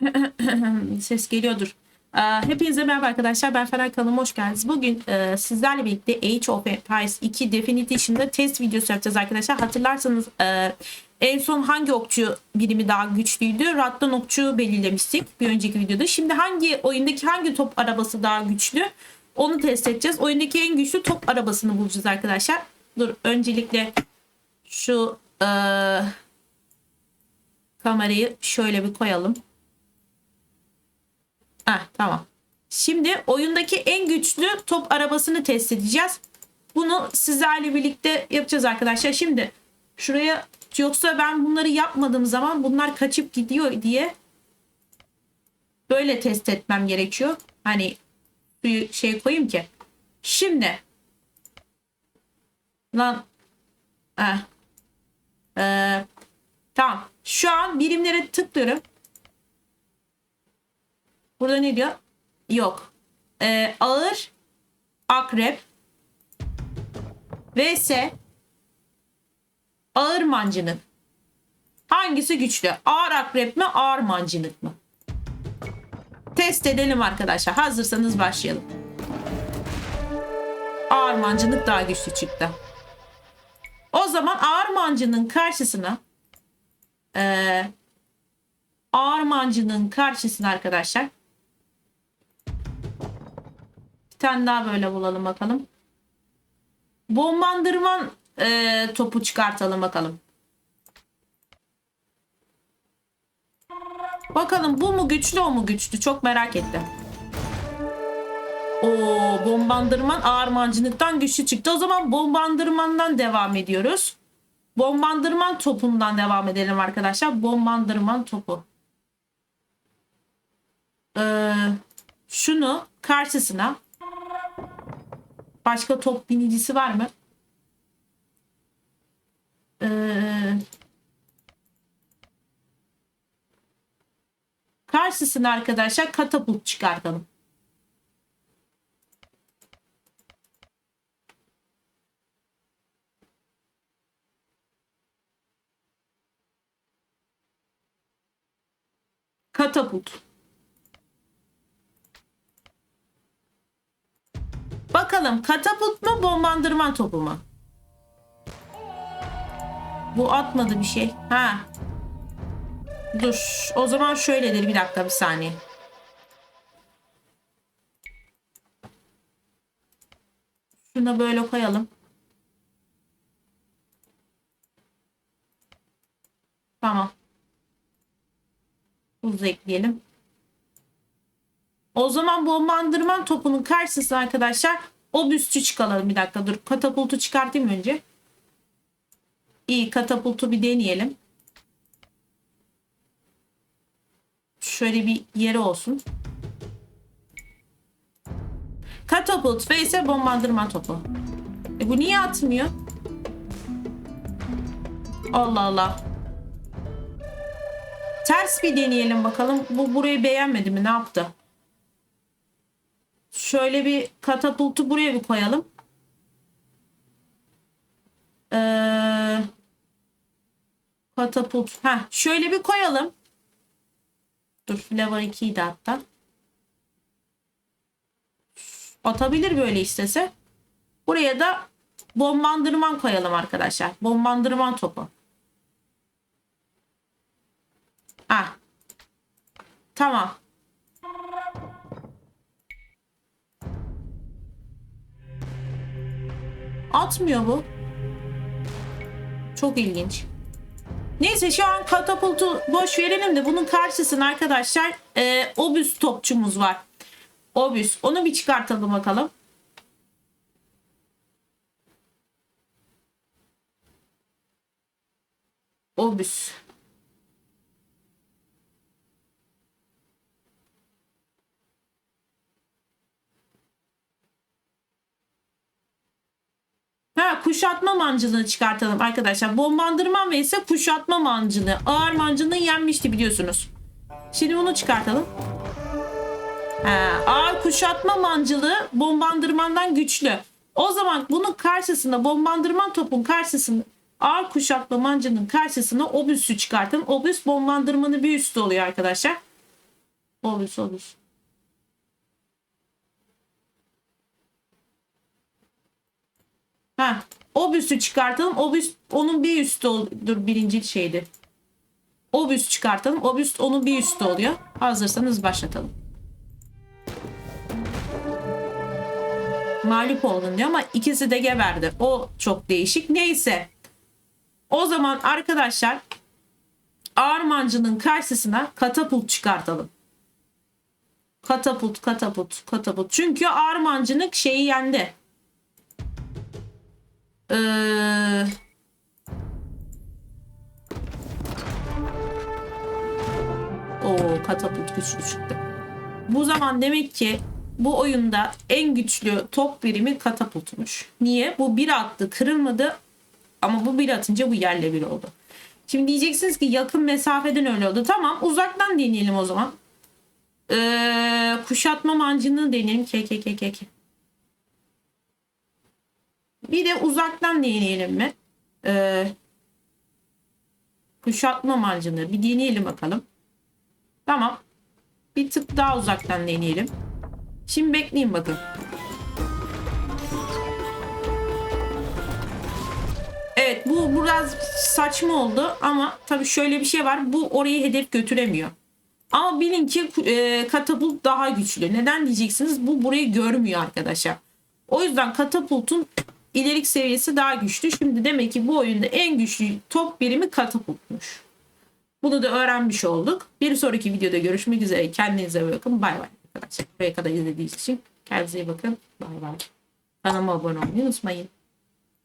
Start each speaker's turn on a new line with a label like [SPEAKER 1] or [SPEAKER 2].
[SPEAKER 1] Ses geliyordur. Ee, Hepinize merhaba arkadaşlar. Ben Fener kanalıma hoş geldiniz. Bugün e, sizlerle birlikte Age of Empires 2 Definitive'da test videosu yapacağız arkadaşlar. Hatırlarsanız e, en son hangi okçu birimi daha güçlüydü? Rattan okçu belirlemiştik bir önceki videoda. Şimdi hangi oyundaki hangi top arabası daha güçlü? Onu test edeceğiz. Oyundaki en güçlü top arabasını bulacağız arkadaşlar. Dur öncelikle şu e, kamerayı şöyle bir koyalım. Heh, tamam. Şimdi oyundaki en güçlü top arabasını test edeceğiz. Bunu sizlerle birlikte yapacağız arkadaşlar. Şimdi şuraya yoksa ben bunları yapmadığım zaman bunlar kaçıp gidiyor diye böyle test etmem gerekiyor. Hani bir şey koyayım ki. Şimdi lan Heh. Ee, tamam. Şu an birimlere tıklıyorum. Burada ne diyor? Yok. Ee, ağır akrep vs ağır mancınık. Hangisi güçlü? Ağır akrep mi ağır mancınık mı? Test edelim arkadaşlar. Hazırsanız başlayalım. Ağır mancınık daha güçlü çıktı. O zaman ağır mancının karşısına eee ağır mancının karşısına arkadaşlar tane daha böyle bulalım bakalım. Bombardırman eee, topu çıkartalım bakalım. Bakalım bu mu güçlü o mu güçlü çok merak ettim. O bombardırman ağır mancınıktan güçlü çıktı. O zaman bombardırmandan devam ediyoruz. Bombardırman topundan devam edelim arkadaşlar. Bombardırman topu. Ee, şunu karşısına başka top binicisi var mı? Ee, karşısına arkadaşlar katapult çıkartalım. Katapult. Bakalım katapult mu bombardırman topu mu? Bu atmadı bir şey. Ha. Dur. O zaman şöyledir. Bir dakika bir saniye. Şunu böyle koyalım. Tamam. Buz ekleyelim. O zaman bombardırman topunun karşısına arkadaşlar o büstü çıkaralım. Bir dakika dur. Katapultu çıkartayım önce. İyi katapultu bir deneyelim. Şöyle bir yeri olsun. Katapult ve ise bombardırman topu. E bu niye atmıyor? Allah Allah. Ters bir deneyelim bakalım. Bu burayı beğenmedi mi? Ne yaptı? Şöyle bir katapultu buraya bir koyalım. Ee, katapult. Ha, şöyle bir koyalım. Dur, level 2'yi de hatta. Atabilir böyle istese. Buraya da bombardırman koyalım arkadaşlar. Bombardırman topu. Ah. Tamam. Atmıyor bu. Çok ilginç. Neyse şu an katapultu boş verelim de bunun karşısına arkadaşlar e, obüs topçumuz var. Obüs. Onu bir çıkartalım bakalım. Obüs. Kuşatma mancınını çıkartalım arkadaşlar. Bombardırman ve ise kuşatma mancını. Ağır mancını yenmişti biliyorsunuz. Şimdi bunu çıkartalım. Ha, ağır kuşatma mancılığı bombardırmandan güçlü. O zaman bunun karşısında bombardırman topun karşısında ağır kuşatma mancının karşısına obüsü çıkartın. Obüs bombardırmanı bir üstü oluyor arkadaşlar. Obüs obüs. Ha, obüsü çıkartalım. Obüs onun bir üstü dur birinci şeydi. Obüs çıkartalım. Obüs onun bir üstü oluyor. Hazırsanız başlatalım. Mağlup oldun diyor ama ikisi de geberdi. O çok değişik. Neyse. O zaman arkadaşlar Armancı'nın karşısına katapult çıkartalım. Katapult, katapult, katapult. Çünkü Armancı'nın şeyi yendi. Ee, o katapult güçlü çıktı. Bu zaman demek ki bu oyunda en güçlü top birimi katapultmuş. Niye? Bu bir attı kırılmadı ama bu bir atınca bu yerle bir oldu. Şimdi diyeceksiniz ki yakın mesafeden öyle oldu. Tamam uzaktan deneyelim o zaman. Ee, kuşatma mancını deneyelim. Ke. Bir de uzaktan deneyelim mi? Ee, kuşatma mancını bir deneyelim bakalım. Tamam. Bir tık daha uzaktan deneyelim. Şimdi bekleyin bakın. Evet bu biraz saçma oldu ama tabii şöyle bir şey var. Bu orayı hedef götüremiyor. Ama bilin ki e, katapult daha güçlü. Neden diyeceksiniz? Bu burayı görmüyor arkadaşlar. O yüzden katapultun ilerik seviyesi daha güçlü. Şimdi demek ki bu oyunda en güçlü top birimi katapultmuş. Bunu da öğrenmiş olduk. Bir sonraki videoda görüşmek üzere. Kendinize bakın. Bay bay arkadaşlar. Buraya kadar izlediğiniz için kendinize iyi bakın. Bay bay. Kanalıma abone olmayı unutmayın.